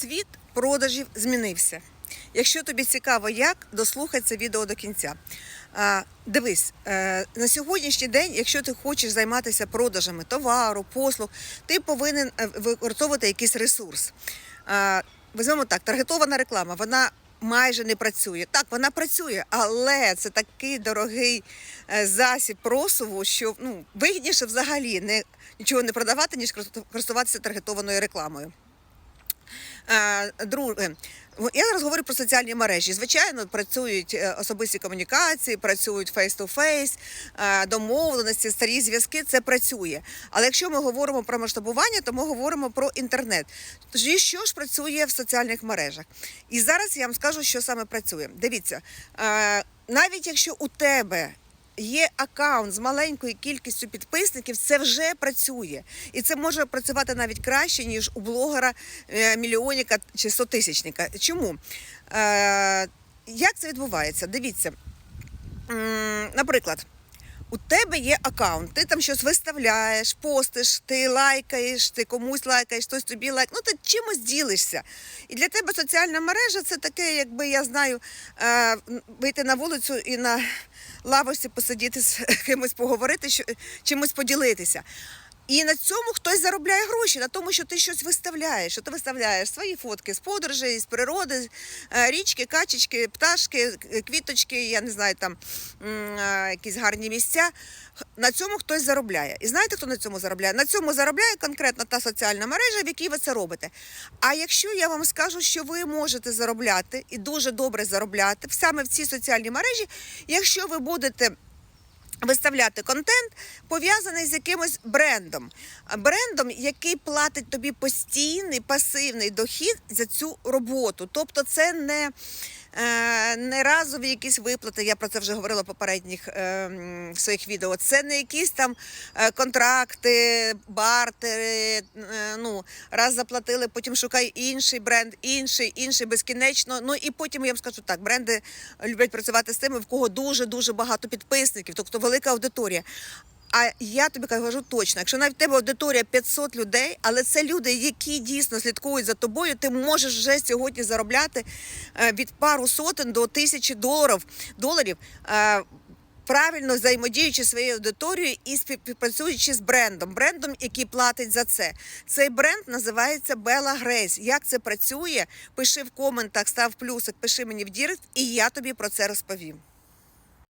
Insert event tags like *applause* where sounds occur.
Світ продажів змінився. Якщо тобі цікаво, як дослухай це відео до кінця. Дивись, е, на сьогоднішній день, якщо ти хочеш займатися продажами товару, послуг, ти повинен е, використовувати якийсь ресурс. Візьмемо так, таргетована реклама, вона майже не працює. Так, вона працює, але це такий дорогий е, засіб просуву, що ну, вигідніше взагалі не, нічого не продавати, ніж користуватися таргетованою рекламою. Друге, я зараз говорю про соціальні мережі. Звичайно, працюють е, особисті комунікації, працюють фейс-то-фейс, е, домовленості, старі зв'язки. Це працює. Але якщо ми говоримо про масштабування, то ми говоримо про інтернет. Тоді що ж працює в соціальних мережах? І зараз я вам скажу, що саме працює. Дивіться, навіть якщо у тебе є аккаунт з маленькою кількістю підписників, це вже працює. І це може працювати навіть краще, ніж у блогера мільйоніка чи стотисячника. Чому? Е, як це відбувається? Дивіться, наприклад. У тебе є аккаунт, ти там щось виставляєш, постиш, ти лайкаєш, ти комусь лайкаєш, хтось тобі лайк. Ну ти чимось ділишся. І для тебе соціальна мережа це таке, якби я знаю, е, вийти на вулицю і на лавочці посидіти з *laughs* кимось поговорити, що, чимось поділитися. І на цьому хтось заробляє гроші, на тому, що ти щось виставляєш. Що ти виставляєш свої фотки з подорожей, з природи, е, річки, качечки, пташки, квіточки, я не знаю, там е, якісь гарні місця. На цьому хтось заробляє. І знаєте, хто на цьому заробляє? На цьому заробляє конкретно та соціальна мережа, в якій ви це робите. А якщо я вам скажу, що ви можете заробляти і дуже добре заробляти саме в цій соціальній мережі, якщо ви будете виставляти контент, пов'язаний з якимось брендом. Брендом, який платить тобі постійний пасивний дохід за цю роботу. Тобто це не, не разові якісь виплати, я про це вже говорила в попередніх е, своїх відео. Це не якісь там е, контракти, бартери. е, ну, раз заплатили, потім шукай інший бренд, інший, інший безкінечно. Ну і потім я вам скажу так: бренди люблять працювати з тими, в кого дуже дуже багато підписників, тобто велика аудиторія. А я тобі кажу точно, якщо навіть в тебе аудиторія 500 людей, але це люди, які дійсно слідкують за тобою, ти можеш вже сьогодні заробляти е, від пару сотень до тисячі доларів, доларів е, правильно взаємодіючи своєю аудиторією і співпрацюючи з брендом, брендом, який платить за це. Цей бренд називається Bella Grace. Як це працює? Пиши в коментах, став плюсик, пиши мені в дірект, і я тобі про це розповім.